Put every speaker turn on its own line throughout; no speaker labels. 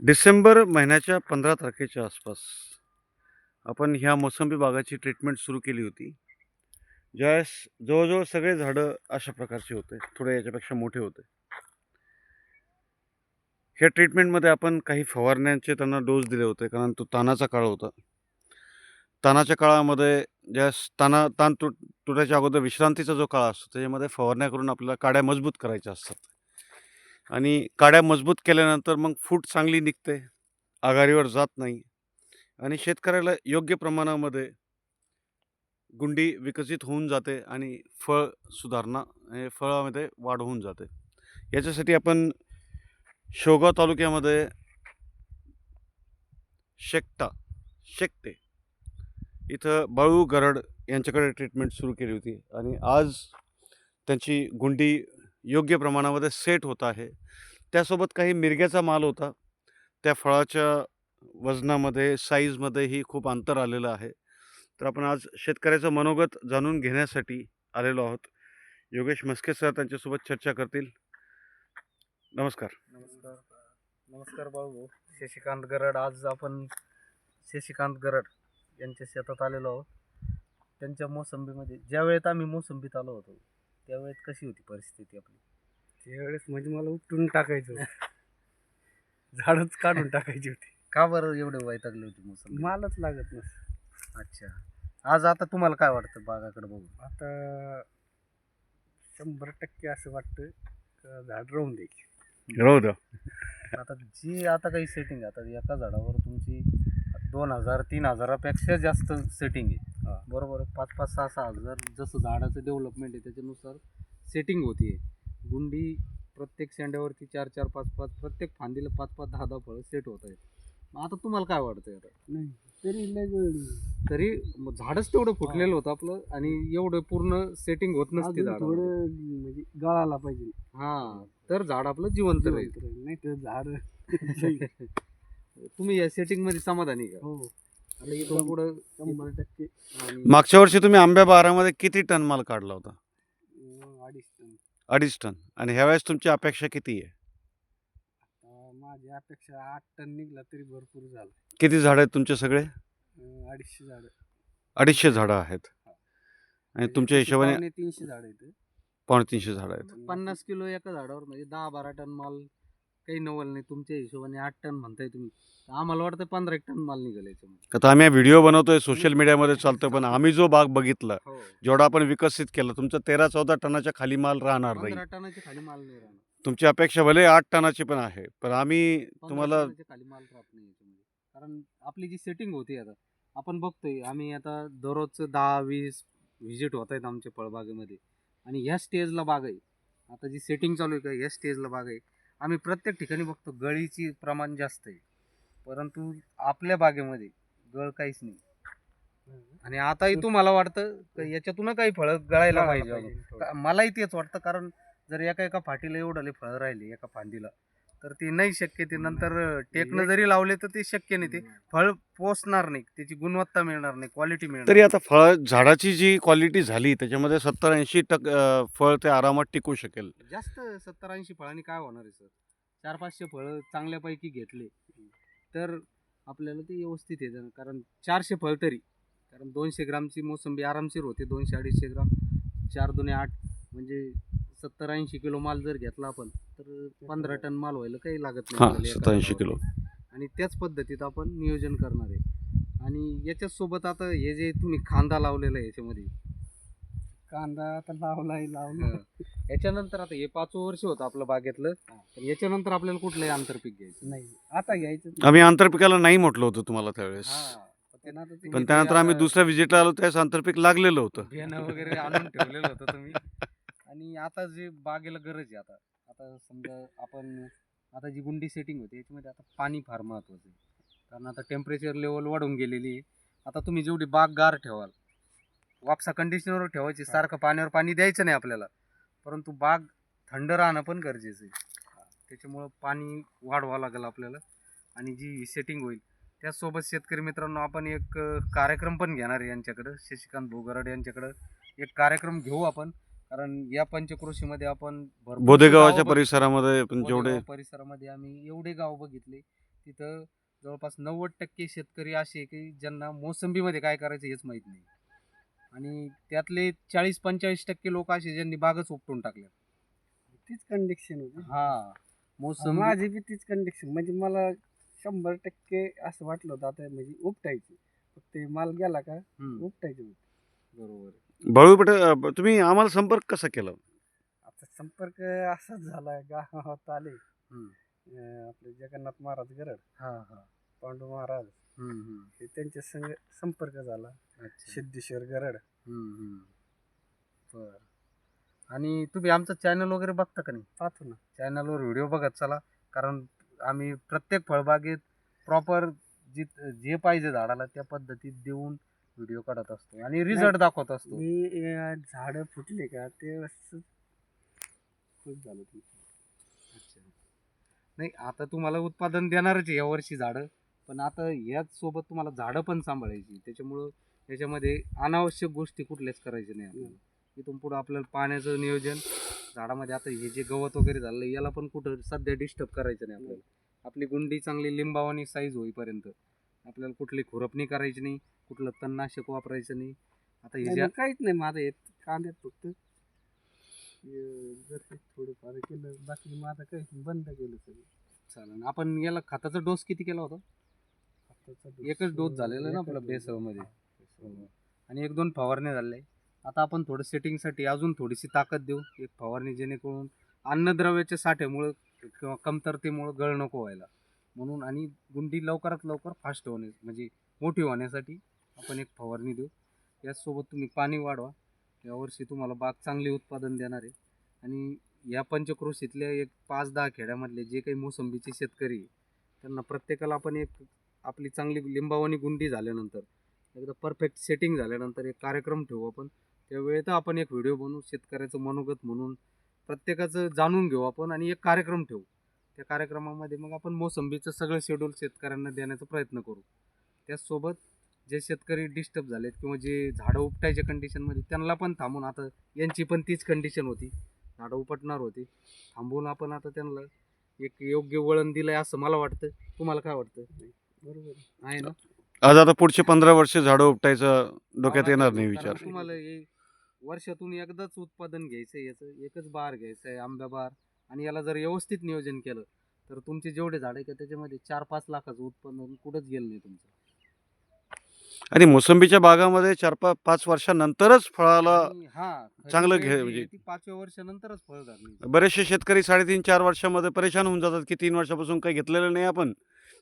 डिसेंबर महिन्याच्या पंधरा तारखेच्या आसपास आपण ह्या मोसंबी बागाची ट्रीटमेंट सुरू केली होती. ज्यावेळेस जवळजवळ सगळे झाडं अशा प्रकारचे होते थोडे याच्यापेक्षा मोठे होते. ह्या ट्रीटमेंटमध्ये आपण काही फवारण्यांचे त्यांना डोस दिले होते कारण तो तानाचा काळ होता. तानाच्या काळामध्ये ज्यावेळेस ताना ताण तुट तुटायच्या अगोदर विश्रांतीचा जो काळ असतो त्याच्यामध्ये फवारण्या करून आपल्याला काड्या मजबूत करायच्या असतात. आणि काड्या मजबूत केल्यानंतर मग फूट चांगली निघते. आघाडीवर जात नाही. आणि शेतकऱ्याला योग्य प्रमाणामध्ये गुंडी विकसित होऊन जाते आणि फळ सुधारणा हे फळामध्ये वाढ होऊन जाते. याच्यासाठी आपण शेवगाव तालुक्यामध्ये शेकटा शेकटे इथं बाळू गरड यांच्याकडे ट्रीटमेंट सुरू केली होती. आणि आज त्यांची गुंडी योग्य प्रमाणामध्ये सेट होत आहे. त्यासोबत काही मिरग्याचा माल होता. त्या फळाच्या वजनामध्ये साईजमध्येही खूप अंतर आलेलं आहे. तर आपण आज शेतकऱ्याचं मनोगत जाणून घेण्यासाठी आलेलो आहोत. योगेश मस्के सर त्यांच्यासोबत चर्चा करतील. नमस्कार.
नमस्कार. नमस्कार भाऊ. शशिकांत गरड. आज आपण शशिकांत गरड यांच्या शेतात आलेलो आहोत. त्यांच्या मोसंबीमध्ये ज्या वेळेत आम्ही मोसंबीत आलो होतो त्यावेळेत कशी होती परिस्थिती आपली?
त्यावेळेस म्हणजे मला उपटून टाकायचं झाडच काढून टाकायची होती.
का बरं एवढे वैतागली होती मोसंबी
मालच लागत नस.
अच्छा. आज आता तुम्हाला काय वाटतं बागाकडे बघून?
आता शंभर टक्के असं वाटतं का झाड राहून द्यायची
राहू द्या
आता जी आता काही सेटिंग आता एका झाडावर तुमची दोन हजार तीन हजारापेक्षा जास्त सेटिंग आहे.
हा.
बरोबर आहे? पाच पाच सहा सहा हजार जसं झाडाचं डेव्हलपमेंट आहे त्याच्यानुसार सेटिंग होती गुंडी प्रत्येक शेंड्यावरती चार चार पाच पाच प्रत्येक फांदीला पाच पाच दहा दहा फळं सेट होत आहेत मग आता तुम्हाला काय वाटतंय आता
नाही तरी लय.
तरी मग झाडच तेवढं फुटलेलं होतं आपलं आणि एवढं पूर्ण सेटिंग होत नसते
अजून
झाड
थोडं म्हणजे गळाला पाहिजे
हा तर झाड आपलं जिवंत राहील
जिवंत राहील. नाही तर झाड
तुम्ही या सेटिंगमध्ये समाधानी का
हो
मागच्या वर्षी तुम्ही आंब्या बारामध्ये किती टन माल काढला होता?
अडीच टन.
अडीच टन. आणि ह्यावेळेस तुमची अपेक्षा किती आहे?
आता माझी अपेक्षा आठ टन निघला तरी भरपूर झालं.
किती झाडं आहेत तुमचे सगळे?
अडीचशे झाड.
अडीचशे झाडं आहेत. आणि तुमच्या हिशोबाने
तीनशे झाड आहेत.
पावणे तीनशे झाडं आहेत.
पन्नास किलो एका झाडावर म्हणजे दहा बारा टन माल काही नवल नाही तुमच्या हिशोबाने आठ टन म्हणताय तुम्ही. आम्हाला वाटतं पंधरा एक टन माल निघाल याच्यामध्ये.
आता आम्ही व्हिडिओ बनवतोय सोशल मीडियामध्ये चालतोय पण आम्ही जो बाग बघितला
हो.
जेवढा आपण विकसित केला तुमचा तेरा चौदा टनाच्या खाली माल राहणार नाही.
पंधरा टनाच्या खाली माल नाही राहणार.
तुमची अपेक्षा भले आठ टनाची पण आहे पण आम्ही
पंधरा
तुम्हाला
टनाच्या खाली माल राहत नाही याच्यामध्ये. कारण आपली जी सेटिंग होती आता आपण बघतोय आम्ही आता दररोजचं दहा वीस व्हिजिट होत आहेत आमच्या फळबागेमध्ये. आणि ह्या स्टेजला बाग आहे. आता जी सेटिंग चालू आहे का ह्या स्टेजला बाग आहे. आम्ही प्रत्येक ठिकाणी बघतो गळीची प्रमाण जास्त आहे. परंतु आपल्या बागेमध्ये गळ काहीच नाही. आणि आताही तुम्हाला वाटतं का याच्यातून काही फळं गळायला पाहिजे. अजून. का- मलाही तेच वाटतं कारण जर एका एका फाटीला एवढाले फळं राहिले एका फांदीला तर ते नाही शक्य ते नंतर टेकणं जरी लावले तर ते शक्य नाही ते फळ पोचणार नाही त्याची गुणवत्ता मिळणार नाही क्वालिटी मिळणार
तरी आता फळ झाडाची जी क्वालिटी झाली त्याच्यामध्ये सत्तर ऐंशी टक फळ ते आरामात टिकू शकेल.
जास्त सत्तर ऐंशी फळांनी काय होणार आहे सर? चार पाचशे फळं चांगल्यापैकी घेतले तर आपल्याला ते व्यवस्थित येतं कारण चारशे फळ तरी कारण दोनशे ग्रामची मोसंबी आरामशीर होते दोनशे अडीचशे ग्राम चार दोन्ही आठ म्हणजे सत्तर ऐंशी किलो माल जर घेतला आपण तर पंधरा टन माल व्हायला काही लागत
हां
आपल्याला एका
सत्तर ऐंशी. किलो.
आणि त्याच पद्धतीत आपण नियोजन करणार आहे. आणि याच्याच सोबत आता हे जे तुम्ही खांदा लावलेला आहे याच्यामध्ये.
कांदा आता लावलाय लावला.
हं. याच्यानंतर आता हे पाचवं वर्ष होतं आपलं बागेतलं. तर याच्यानंतर आपल्याला कुठलंही आंतरपीक घ्यायचं
नाही. आता घ्यायचं
आम्ही आंतरपिकाला नाही म्हटलं होतं तुम्हाला त्यावेळेस.
हा. पण आता
त्यानंतर आम्ही दुसऱ्या व्हिजिटला आलो त्यावेळेस आंतरपीक लागलेलं होतं.
वगैरे आणून ठेवलेलं होतं तुम्ही. आता जे बागेला गरज आहे आता आता समजा आपण आता जी गुंडी सेटिंग होते याच्यामध्ये आता पाणी फार महत्त्वाचं आहे. कारण आता टेम्परेचर लेवल वाढून गेलेली आहे. आता तुम्ही जेवढी बाग गार ठेवाल वापसा कंडिशनरवर ठेवायची सारखं पाण्यावर पाणी द्यायचं नाही आपल्याला. परंतु बाग थंड राहणं पण गरजेचं आहे. त्याच्यामुळं पाणी वाढवावं लागेल आपल्याला. आणि जी सेटिंग होईल त्याचसोबत शेतकरी मित्रांनो आपण एक कार्यक्रम पण घेणार आहे यांच्याकडं. शशिकांत भोगरड यांच्याकडं एक कार्यक्रम घेऊ आपण. कारण या पंचक्रोशीमध्ये आपण गावं बघ-
परिसरामध्ये पण जेवढे
परिसरामध्ये आम्ही एवढे गाव बघितले. तिथं जवळपास नव्वद टक्के शेतकरी असे आहे की ज्यांना मोसंबीमध्ये काय करायचं हेच माहीत नाही. आणि त्यातले चाळीस पंचेचाळीस टक्के लोक असे ज्यांनी बागच उपटून टाकल्या
तीच कंडिक्शन होती
हा मोसंबी
माझी बी तीच कंडिक्शन म्हणजे मला शंभर टक्के असं वाटलं होतं आता म्हणजे उपटायची. फक्त ते माल गेला का
हम्म,
उपटायची होती.
बरोबर
बाळू तुम्ही आम्हाला संपर्क कसा केला?
आता संपर्क असाच झाला गावात आले. अं, आपले जगन्नाथ महाराज गरड
हा हा.
पांडू महाराज. हे त्यांच्या संग संपर्क झाला सिद्धेश्वर गरड.
बर. आणि तुम्ही आमचं चॅनल वगैरे बघता का नाही?
पाहतो ना.
चॅनलवर व्हिडिओ बघत चला कारण आम्ही प्रत्येक फळबागेत प्रॉपर जी जे पाहिजे झाडाला त्या पद्धतीत देऊन व्हिडिओ काढत असतो आणि रिझल्ट दाखवत असतो.
मी झाड फुटले का ते असं खूप झालं ते.
अच्छा. नाही आता तुम्हाला उत्पादन देणारच आहे यावर्षी झाडं पण आता याच सोबत तुम्हाला झाडं पण सांभाळायची त्याच्यामुळं याच्यामध्ये अनावश्यक गोष्टी कुठल्याच करायच्या नाही आपल्याला. इथून पुढं आपल्याला पाण्याचं नियोजन झाडामध्ये आता हे जे गवत वगैरे झालं याला पण कुठं सध्या डिस्टर्ब करायचं नाही आपल्याला. आपली गुंडी चांगली लिंबावानी साईज होईपर्यंत. आपल्याला कुठली खुरपणी करायची नाही कुठलं तणनाशक वापरायचं नाही. आता हे
नाही,
जे
काहीच नाही माझं येत कांद्यात फक्त अं, जर थोडंफार केलं बाकी माझं काही बंद केलं सगळं.
चालेल आपण याला खताचा डोस किती केला होता?
आताचा
एकच डोस झालेला ना
एकच
आपला
डोस.
बेसळमध्ये
झाला.
आणि एक दोन फवारण्या झाल्या. आता आपण थोडं सेटिंगसाठी अजून थोडीशी ताकद देऊ. एक फवारणी जेणेकरून अन्नद्रव्याच्या साठ्यामुळं किंवा कमतरतेमुळं गळ नको व्हायला. म्हणून आणि गुंडी लवकरात लवकर फास्ट होणे म्हणजे मोठी होण्यासाठी आपण एक फवारणी देऊ. याचसोबत तुम्ही पाणी वाढवा. यावर्षी तुम्हाला बाग चांगले उत्पादन देणार आहे. आणि या पंचक्रोशीतल्या एक पाच दहा खेड्यामधले जे काही मोसंबीचे शेतकरी आहे, त्यांना प्रत्येकाला आपण एक आपली चांगली लिंबावानी गुंडी झाल्यानंतर एकदा परफेक्ट सेटिंग झाल्यानंतर एक कार्यक्रम ठेवू आपण. त्यावेळेत आपण एक व्हिडिओ बनवू शेतकऱ्याचं मनोगत म्हणून. प्रत्येकाचं जाणून घेऊ आपण आणि एक कार्यक्रम ठेवू. त्या कार्यक्रमामध्ये मग आपण मोसंबीचं सगळं शेड्यूल शेतकऱ्यांना देण्याचा प्रयत्न करू. त्याचसोबत जे शेतकरी डिस्टर्ब झालेत किंवा जे झाडं उपटायच्या कंडिशनमध्ये त्यांना पण थांबून आता यांची पण तीच कंडिशन होती. झाडं उपटणार होती. थांबवून आपण आता त्यांना एक योग्य वळण दिलंय असं मला वाटतं. तुम्हाला काय वाटतं?
बरोबर.
आहे ना?
आज आता पुढचे पंधरा वर्ष झाडं उपटायचं डोक्यात
मला
येणार नाही
कारण
विचार.
तुम्हाला हे वर्षातून एकदाच उत्पादन घ्यायचं आहे याचं एकच बार घ्यायचं आहे आंब्या बार आणि याला जर व्यवस्थित नियोजन केलं तर तुमचे जेवढे झाड आहे का त्याच्यामध्ये चार पाच लाखाचं उत्पन्न कुठंच गेलं नाही तुमचं.
आणि मोसंबीच्या बागामध्ये चार पाच पाच वर्षानंतरच फळाला
आणि हा खरी
चांगलं घे-
आहे
म्हणजे-
ती पाचव्या वर्षानंतरच फळ धरली
बरेचसे शेतकरी साडेतीन चार वर्षामध्ये परेशान होऊन जातात की तीन वर्षापासून काही घेतलेलं नाही आपण.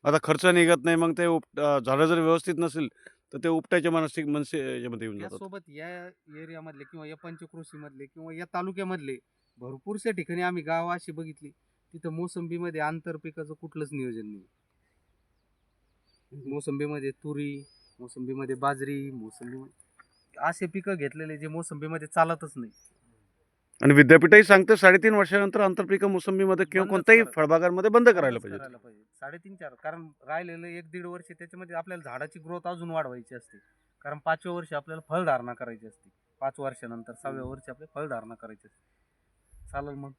आता खर्च निघत नाही मग ते उप अं, झाडं जर व्यवस्थित नसेल तर ते उपटायच्या मानसिक मनसे याच्यामध्ये येऊन जातात.
यासोबत या एरियामधले किंवा या पंचक्रोशीमधले किंवा या तालुक्यामधले भरपूरशा ठिकाणी आम्ही गाव अशी बघितली. तिथं मोसंबीमध्ये आंतरपिकाचं कुठलंच नियोजन नाही. मोसंबीमध्ये तुरी मोसंबीमध्ये बाजरी मोसंबी असे पिकं घेतलेले जे मोसंबीमध्ये चालतच नाही.
आणि विद्यापीठही सांगतं साडेतीन वर्षानंतर आंतरपिकं मोसंबीमध्ये किंवा कोणत्याही. फळबागांमध्ये बंद करायला
बंदच
पाहिजे
करायला पाहिजे साडेतीन चार. कारण राहिलेलं एक दीड वर्ष त्याच्यामध्ये आपल्याला झाडाची ग्रोथ अजून वाढवायची असते. कारण पाचव्या वर्षी आपल्याला फळधारणा करायची असते. पाच वर्षानंतर सहाव्या वर्षी आपल्याला फळधारणा करायची असते. चालेल मग.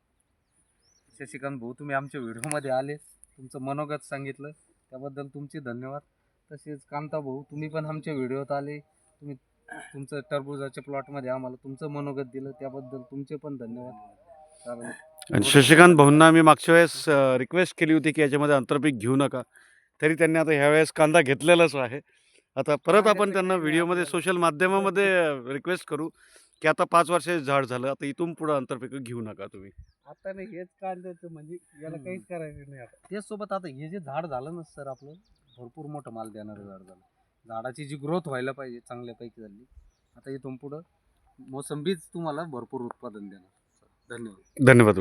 शशिकांत भाऊ तुम्ही आमच्या व्हिडिओमध्ये आले तुमचं मनोगत सांगितलं त्याबद्दल तुमचे धन्यवाद. तसेच कांता भाऊ तुम्ही पण आमच्या व्हिडिओत आले तुम्ही तुमचं टरबुजाच्या प्लॉटमध्ये आम्हाला तुमचं मनोगत दिलं त्याबद्दल तुमचे पण धन्यवाद. चालेल.
आणि शशिकांत भाऊंना आम्ही मागच्या वेळेस रिक्वेस्ट केली होती की याच्यामध्ये आंतरपीक घेऊ नका. तरी त्यांनी आता ह्यावेळेस कांदा घेतलेलाच आहे. आता परत आपण त्यांना व्हिडिओमध्ये सोशल माध्यमामध्ये रिक्वेस्ट करू. की आता पाच वर्षाचे झाड झालं आता इथून पुढं आंतरपीक घेऊ नका तुम्ही.
आता नाही हेच कांद्याचं म्हणजे याला. काहीच करायचं नाही आता.
त्याचसोबत आता हे जे झाड झालं ना सर आपलं भरपूर मोठं माल देणारं झाड झालं. झाडाची जी ग्रोथ व्हायला पाहिजे चांगल्यापैकी झाली. आता इथून पुढं मोसंबीच तुम्हाला भरपूर उत्पादन देणार धन्यवाद.
धन्यवाद